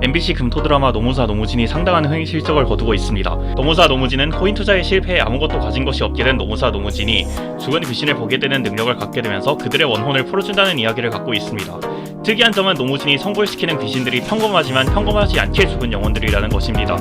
MBC 금토 드라마 노무사 노무진이 상당한 흥행 실적을 거두고 있습니다. 노무사 노무진은 코인 투자의 실패에 아무것도 가진 것이 없게 된 노무사 노무진이 죽은 귀신을 보게 되는 능력을 갖게 되면서 그들의 원혼을 풀어준다는 이야기를 갖고 있습니다. 특이한 점은 노무진이 성불시키는 귀신들이 평범하지만 평범하지 않게 죽은 영혼들이라는 것입니다.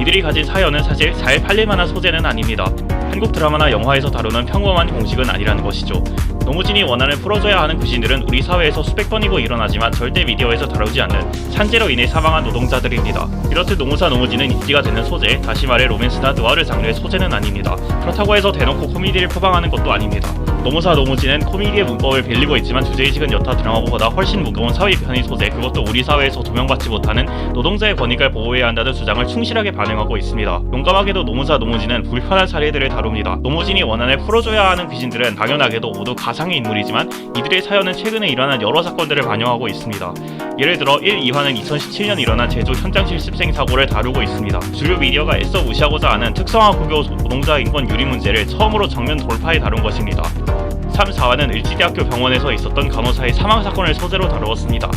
이들이 가진 사연은 사실 잘 팔릴 만한 소재는 아닙니다. 한국 드라마나 영화에서 다루는 평범한 공식은 아니라는 것이죠. 노무진이 원한을 풀어줘야 하는 귀신들은 우리 사회에서 수백 번이고 일어나지만 절대 미디어에서 다루지 않는 산재로 인해 사망한 노동자들입니다. 이렇듯 노무사 노무진은 인기가 되는 소재, 다시 말해 로맨스나 느와르 장르의 소재는 아닙니다. 그렇다고 해서 대놓고 코미디를 표방하는 것도 아닙니다. 노무사 노무진은 코미디의 문법을 빌리고 있지만 주제의식은 여타 드라마보다 훨씬 무거운 사회 비판의 소재, 그것도 우리 사회에서 조명받지 못하는 노동자의 권익을 보호해야 한다는 주장을 충실하게 반영하고 있습니다. 용감하게도 노무사 노무진은 불편한 사례들을 다룹니다. 노무진이 원한을 풀어줘야 하는 귀신들은 당연하게도 모두 가상의 인물이지만 이들의 사연은 최근에 일어난 여러 사건들을 반영하고 있습니다. 예를 들어 1, 2화는 2017년 일어난 제주 현장 실습생 사고를 다루고 있습니다. 주류 미디어가 애써 무시하고자 하는 특성화 국교 노동자 인권 유리 문제를 처음으로 정면 돌파해 다룬 것입니다. 3, 4화는 을지대학교 병원에서 있었던 간호사의 사망 사건을 소재로 다루었습니다.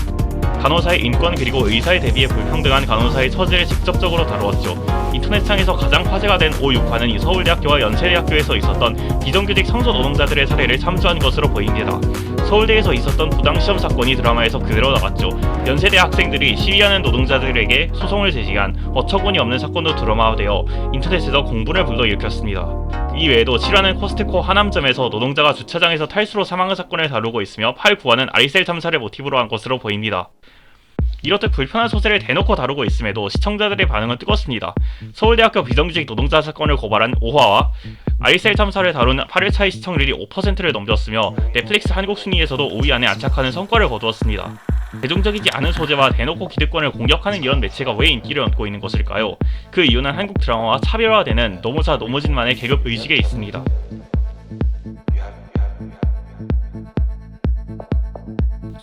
간호사의 인권 그리고 의사에 대비해 불평등한 간호사의 처지를 직접적으로 다루었죠. 인터넷상에서 가장 화제가 된 5, 6화는 이 서울대학교와 연세대학교에서 있었던 비정규직 성소 노동자들의 사례를 참조한 것으로 보입니다. 서울대에서 있었던 부당 시험 사건이 드라마에서 그대로 나왔죠. 연세대 학생들이 시위하는 노동자들에게 소송을 제기한 어처구니 없는 사건도 드라마화되어 인터넷에서 공분을 불러일으켰습니다. 이 외에도 7화는 코스트코 하남점에서 노동자가 주차장에서 탈수로 사망한 사건을 다루고 있으며 8, 9화는 아리셀 참사를 모티브로 한 것으로 보입니다. 이렇듯 불편한 소재를 대놓고 다루고 있음에도 시청자들의 반응은 뜨겁습니다. 서울대학교 비정규직 노동자 사건을 고발한 5화와 아리셀 참사를 다룬 8회차의 시청률이 5%를 넘겼으며 넷플릭스 한국 순위에서도 5위 안에 안착하는 성과를 거두었습니다. 대중적이지 않은 소재와 대놓고 기득권을 공격하는 이런 매체가 왜 인기를 얻고 있는 것일까요? 그 이유는 한국 드라마와 차별화되는 노무사 노무진만의 계급 의식에 있습니다.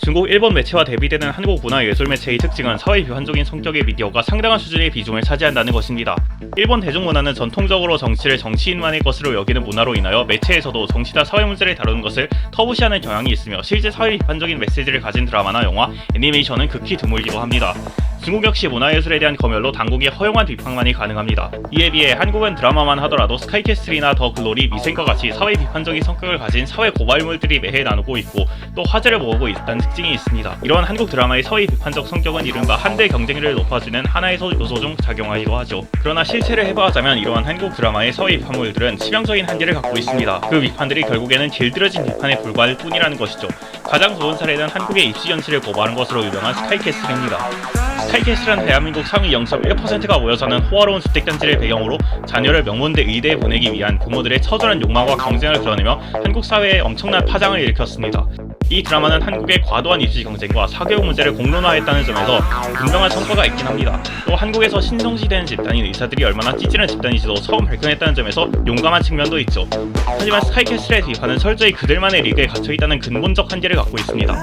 중국 일본 매체와 대비되는 한국 문화 예술 매체의 특징은 사회 비판적인 성격의 미디어가 상당한 수준의 비중을 차지한다는 것입니다. 일본 대중문화는 전통적으로 정치를 정치인만의 것으로 여기는 문화로 인하여 매체에서도 정치나 사회 문제를 다루는 것을 터부시하는 경향이 있으며 실제 사회 비판적인 메시지를 가진 드라마나 영화, 애니메이션은 극히 드물기도 합니다. 중국 역시 문화예술에 대한 검열로 당국의 허용한 비판만이 가능합니다. 이에 비해 한국은 드라마만 하더라도 스카이캐슬이나 더 글로리, 미생과 같이 사회 비판적인 성격을 가진 사회 고발물들이 매해 나누고 있고 또 화제를 모으고 있다는 특징이 있습니다. 이러한 한국 드라마의 사회 비판적 성격은 이른바 한대 경쟁률을 높아주는 하나의 소- 요소 중 작용하기도 하죠. 그러나 실체를 해부하자면 이러한 한국 드라마의 사회 비판물들은 치명적인 한계를 갖고 있습니다. 그 비판들이 결국에는 길들여진 비판에 불과할 뿐이라는 것이죠. 가장 좋은 사례는 한국의 입시 현실을 고발한 것으로 유명한 스카이캐슬입니다. 스카이캐슬은 대한민국 상위 0.1%가 모여 사는 호화로운 주택단지를 배경으로 자녀를 명문대 의대에 보내기 위한 부모들의 처절한 욕망과 경쟁을 그려내며 한국 사회에 엄청난 파장을 일으켰습니다. 이 드라마는 한국의 과도한 입시 경쟁과 사교육 문제를 공론화했다는 점에서 분명한 성과가 있긴 합니다. 또 한국에서 신성시되는 집단인 의사들이 얼마나 찌질한 집단인지도 처음 밝혀냈다는 점에서 용감한 측면도 있죠. 하지만 스카이캐슬의 비판은 철저히 그들만의 리그에 갇혀있다는 근본적 한계를 갖고 있습니다.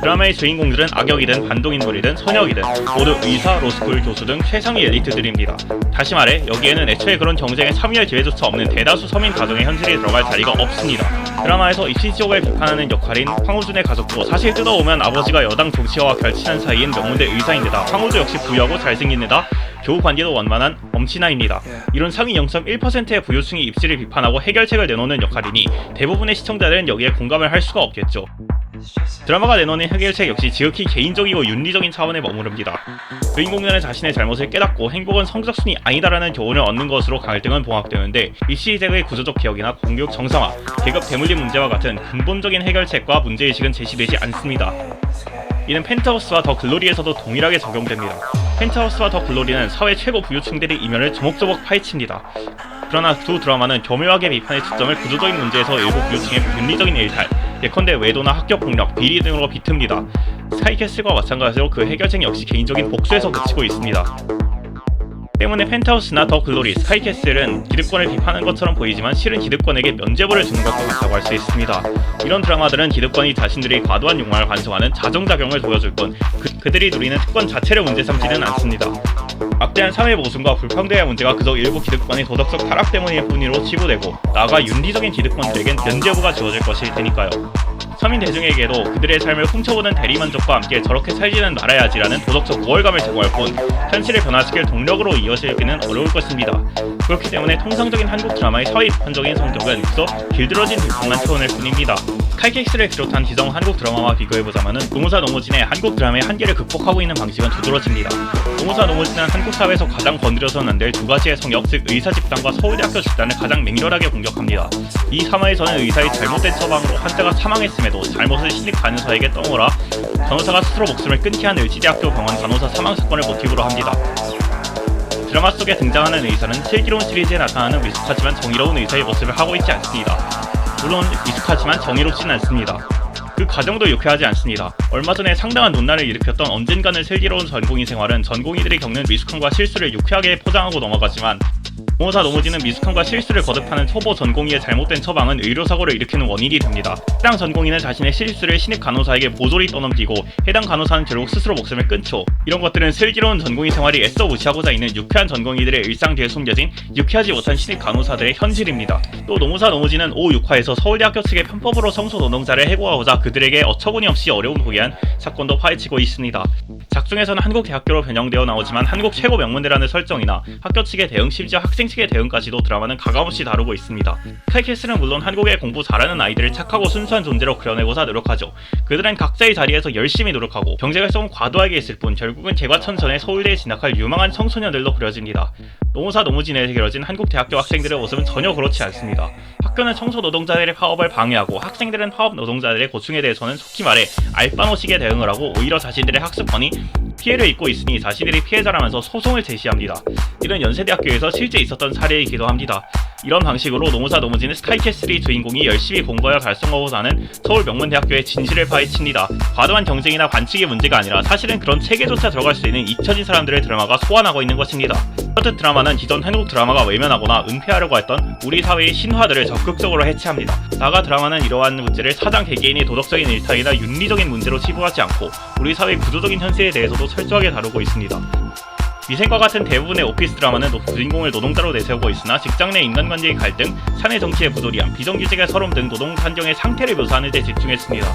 드라마의 주인공들은 악역이든 반동인물이든 선역이든 모두 의사, 로스쿨, 교수 등 최상위 엘리트들입니다. 다시 말해 여기에는 애초에 그런 경쟁에 참여할 기회조차 없는 대다수 서민 가정의 현실이 들어갈 자리가 없습니다. 드라마에서 입시 지옥을 비판하는 역할인 황우준의 가족도 사실 뜯어오면 아버지가 여당 정치화와 결친한 사이인 명문대 의사인데다 황우주 역시 부유하고 잘생긴 데다 교우 관계도 원만한 엄친아입니다. 이런 상위 0.1%의 부유층이 입시를 비판하고 해결책을 내놓는 역할이니 대부분의 시청자들은 여기에 공감을 할 수가 없겠죠. 드라마가 내놓는 해결책 역시 지극히 개인적이고 윤리적인 차원에 머무릅니다. 주인공들은 자신의 잘못을 깨닫고 행복은 성적순이 아니다라는 교훈을 얻는 것으로 갈등은 봉합되는데 입시제도의 구조적 개혁이나 공교육 정상화, 계급 대물림 문제와 같은 근본적인 해결책과 문제의식은 제시되지 않습니다. 이는 펜트하우스와 더 글로리에서도 동일하게 적용됩니다. 펜트하우스와 더 글로리는 사회 최고 부유층들의 이면을 조목조목 파헤칩니다. 그러나 두 드라마는 교묘하게 비판의 초점을 구조적인 문제에서 일부 부유층의 윤리적인 일탈, 예컨대 외도나 학교 폭력, 비리 등으로 비틉니다. 스카이캐슬과 마찬가지로 그 해결책 역시 개인적인 복수에서 그치고 있습니다. 때문에 펜트하우스나 더 글로리, 스카이캐슬은 기득권을 비판하는 것처럼 보이지만 실은 기득권에게 면죄부를 주는 것과 같다고 할 수 있습니다. 이런 드라마들은 기득권이 자신들의 과도한 욕망을 반성하는 자정작용을 보여줄 뿐 그, 그들이 누리는 특권 자체를 문제 삼지는 않습니다. 막대한 사회 모순과 불평등의 문제가 그저 일부 기득권의 도덕적 타락 때문일 뿐이로 치부되고 나아가 윤리적인 기득권들에겐 면죄부가 주어질 것일 테니까요. 서민 대중에게도 그들의 삶을 훔쳐보는 대리만족과 함께 저렇게 살지는 말아야지라는 도덕적 우월감을 제공할 뿐 현실을 변화시킬 동력으로 이어지기는 어려울 것입니다. 그렇기 때문에 통상적인 한국 드라마의 사회 비판적인 성격은 그저 길들어진 비판만 표현할 뿐입니다. 칼케이스를 비롯한 기성 한국 드라마와 비교해보자면은 노무사 노무진의 한국 드라마의 한계를 극복하고 있는 방식은 두드러집니다. 노무사 노무진은 한국 사회에서 가장 건드려서는 안 될 두 가지의 성역, 즉 의사 집단과 서울대학교 집단을 가장 맹렬하게 공격합니다. 이 3화에서는 의사의 잘못된 처방으로 환자가 사망했음에도 잘못을 신입 간호사에게 떠밀어 간호사가 스스로 목숨을 끊게 한 을지대학교 병원 간호사 사망 사건을 모티브로 합니다. 드라마 속에 등장하는 의사는 슬기로운 시리즈에 나타나는 미숙하지만 정의로운 의사의 모습을 하고 있지 않습니다. 물론 미숙하지만 정의롭진 않습니다. 그 과정도 유쾌하지 않습니다. 얼마 전에 상당한 논란을 일으켰던 언젠가는 슬기로운 전공의 생활은 전공의들이 겪는 미숙함과 실수를 유쾌하게 포장하고 넘어가지만 노무사 노무진은 미숙함과 실수를 거듭하는 초보 전공의의 잘못된 처방은 의료사고를 일으키는 원인이 됩니다. 해당 전공의는 자신의 실수를 신입 간호사에게 보조리 떠넘기고 해당 간호사는 결국 스스로 목숨을 끊죠. 이런 것들은 슬기로운 전공의 생활이 애써 무시하고자 있는 유쾌한 전공의들의 일상 뒤에 숨겨진 유쾌하지 못한 신입 간호사들의 현실입니다. 또 노무사 노무진은 5, 6화에서 서울대학교 측의 편법으로 성소 노동자를 해고하고자 그들에게 어처구니 없이 어려움 포기한 사건도 파헤치고 있습니다. 작중에서는 한국 대학교로 변형되어 나오지만 한국 최고 명문대라는 설정이나 학교 측의 대응 심지어 학생 측의 대응까지도 드라마는 가감없이 다루고 있습니다. 칼캐스는 물론 한국의 공부 잘하는 아이들을 착하고 순수한 존재로 그려내고자 노력하죠. 그들은 각자의 자리에서 열심히 노력하고 경제 활동은 과도하게 했을 뿐 결국은 개과천선에 서울대에 진학할 유망한 청소년들로 그려집니다. 노무사 노무진에게 그려진 한국 대학교 학생들의 모습은 전혀 그렇지 않습니다. 학교는 청소 노동자들의 파업을 방해하고 학생들은 파업 노동자들의 고충에 대해서는 속히 말해 알바노식에 대응을 하고 오히려 자신들의 학습권이 피해를 입고 있으니 자신들이 피해자라면서 소송을 제시합니다. 이런 연세대학교에서 실제 있었던 사례이기도 합니다. 이런 방식으로 노무사 노무진은 스카이캐슬의 주인공이 열심히 공부하여 달성하고자 하는 서울 명문대학교의 진실을 파헤칩니다. 과도한 경쟁이나 반칙의 문제가 아니라 사실은 그런 체계조차 들어갈 수 있는 잊혀진 사람들의 드라마가 소환하고 있는 것입니다. 첫 드라마는 기존 한국 드라마가 외면하거나 은폐하려고 했던 우리 사회의 신화들을 적극적으로 해체합니다. 나가 드라마는 이러한 문제를 사장 개개인의 도덕적인 일탈이나 윤리적인 문제로 치부하지 않고 우리 사회의 구조적인 현실에 대해서도 철저하게 다루고 있습니다. 미생과 같은 대부분의 오피스 드라마는 노- 주인공을 노동자로 내세우고 있으나 직장 내 인간관계의 갈등, 사내 정치의 부조리함, 비정규직의 서름 등 노동 환경의 상태를 묘사하는 데 집중했습니다.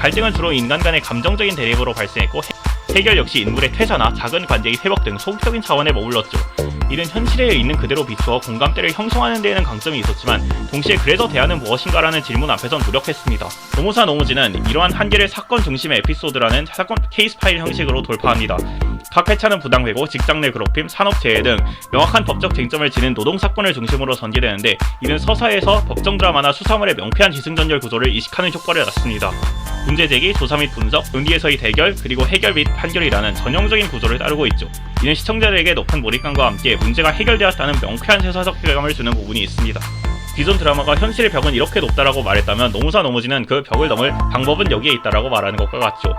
갈등은 주로 인간 간의 감정적인 대립으로 발생했고 해- 해결 역시 인물의 퇴사나 작은 관계의 회복 등 소극적인 차원에 머물렀죠. 이는 현실에 있는 그대로 비추어 공감대를 형성하는 데에는 강점이 있었지만 동시에 그래서 대안은 무엇인가라는 질문 앞에선 노력했습니다. 노무사 노무진은 이러한 한계를 사건 중심의 에피소드라는 사건 케이스 파일 형식으로 돌파합니다. 각 회차는 부당회고, 직장 내 괴롭힘, 산업재해 등 명확한 법적 쟁점을 지닌 노동사건을 중심으로 전개되는데 이는 서사에서 법정 드라마나 수사물의 명쾌한 기승전결 구조를 이식하는 효과를 낳습니다. 문제 제기, 조사 및 분석, 의미에서의 대결, 그리고 해결 및 판결이라는 전형적인 구조를 따르고 있죠. 이는 시청자들에게 높은 몰입감과 함께 문제가 해결되었다는 명쾌한 세사적 쾌감을 주는 부분이 있습니다. 기존 드라마가 현실의 벽은 이렇게 높다라고 말했다면 노무사 노무진은 그 벽을 넘을 방법은 여기에 있다라고 말하는 것과 같죠.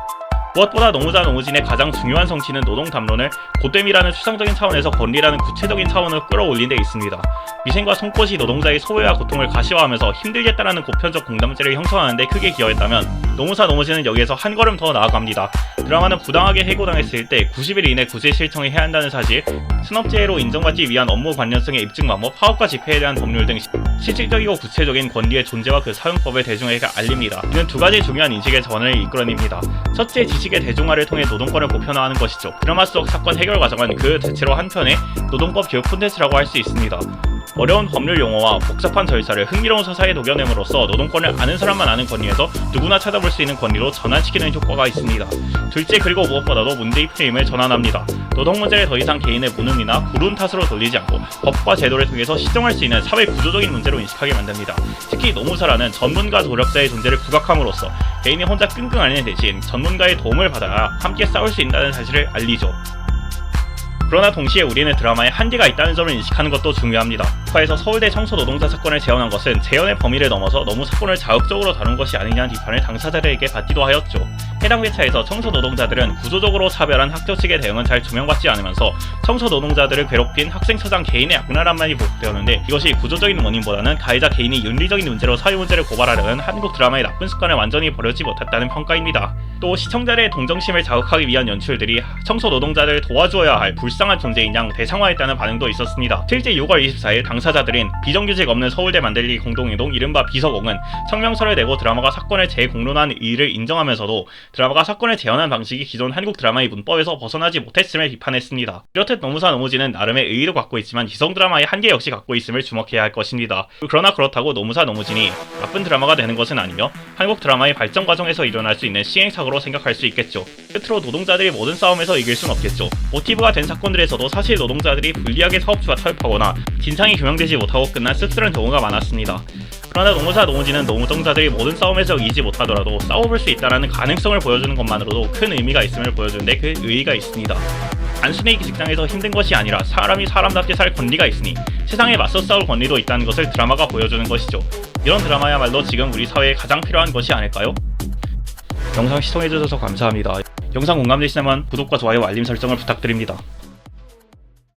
무엇보다 노무자 노무진의 가장 중요한 성취는 노동 담론을 고됨이라는 추상적인 차원에서 권리라는 구체적인 차원으로 끌어올린 데 있습니다. 미생과 송꽃이 노동자의 소외와 고통을 가시화하면서 힘들겠다라는 보편적 공감대를 형성하는 데 크게 기여했다면 노무사 노무진은 여기에서 한 걸음 더 나아갑니다. 드라마는 부당하게 해고당했을 때 90일 이내 구제 실청을 해야 한다는 사실, 산업재해로 인정받기 위한 업무 관련성의 입증 방법, 파업과 집회에 대한 법률 등 시- 실질적이고 구체적인 권리의 존재와 그 사용법을 대중에게 알립니다. 이는 두 가지 중요한 인식의 전환을 이끌어냅니다. 첫째, 지식의 대중화를 통해 노동권을 보편화하는 것이죠. 드라마 속 사건 해결 과정은 그 자체로 한편의 노동법 교육 콘텐츠라고 할 수 있습니다. 어려운 법률 용어와 복잡한 절차를 흥미로운 서사에 녹여냄으로써 노동권을 아는 사람만 아는 권리에서 누구나 찾아볼 수 있는 권리로 전환시키는 효과가 있습니다. 둘째 그리고 무엇보다도 문제의 프레임을 전환합니다. 노동 문제를 더 이상 개인의 무능이나 불운 탓으로 돌리지 않고 법과 제도를 통해서 시정할 수 있는 사회 구조적인 문제로 인식하게 만듭니다. 특히 노무사라는 전문가 노력자의 존재를 부각함으로써 개인이 혼자 끙끙 앓는 대신 전문가의 도움을 받아야 함께 싸울 수 있다는 사실을 알리죠. 그러나 동시에 우리는 드라마에 한계가 있다는 점을 인식하는 것도 중요합니다. 과에서 서울대 청소 노동자 사건을 재현한 것은 재현의 범위를 넘어서 너무 사건을 자극적으로 다룬 것이 아니냐는 비판을 당사자들에게 받기도 하였죠. 해당 회차에서 청소 노동자들은 구조적으로 차별한 학교 측의 대응은 잘 조명받지 않으면서 청소 노동자들을 괴롭힌 학생 처장 개인의 악랄한 말이 보도되었는데 이것이 구조적인 원인보다는 가해자 개인이 윤리적인 문제로 사회 문제를 고발하려는 한국 드라마의 나쁜 습관을 완전히 버려지 못했다는 평가입니다. 또 시청자들의 동정심을 자극하기 위한 연출들이 청소 노동자들을 도와주어야 할 불쌍한 존재인 양 대상화했다는 반응도 있었습니다. 실제 6월 24일 당사자들인 비정규직 없는 서울대 만들기 공동이동 이른바 비서공은 성명서를 내고 드라마가 사건을 재공론한 의의를 인정하면서도 드라마가 사건을 재현한 방식이 기존 한국 드라마의 문법에서 벗어나지 못했음을 비판했습니다. 이렇듯 노무사 노무지는 나름의 의의도 갖고 있지만 기성 드라마의 한계 역시 갖고 있음을 주목해야 할 것입니다. 그러나 그렇다고 노무사 노무진이 나쁜 드라마가 되는 것은 아니며 한국 드라마의 발전 과정에서 일어날 수 있는 시행착오로 생각할 수 있겠죠. 끝으로 노동자들이 모든 싸움에서 이길 순 없겠죠. 모티브가 된 사건들에서도 사실 노동자들이 불리하게 사업주와 타협하거나 진상이 규명되지 못하고 끝난 씁쓸한 경우가 많았습니다. 그러나 노무사 노무지는 노동자들이 모든 싸움에서 이기지 못하더라도 싸워볼 수 있다는 가능성을 보여주는 것만으로도 큰 의미가 있음을 보여주는데 그 의의가 있습니다. 단순히 직장에서 힘든 것이 아니라 사람이 사람답게 살 권리가 있으니 세상에 맞서 싸울 권리도 있다는 것을 드라마가 보여주는 것이죠. 이런 드라마야말로 지금 우리 사회에 가장 필요한 것이 아닐까요? 영상 시청해주셔서 감사합니다. 영상 공감되시다면 구독과 좋아요 알림 설정을 부탁드립니다.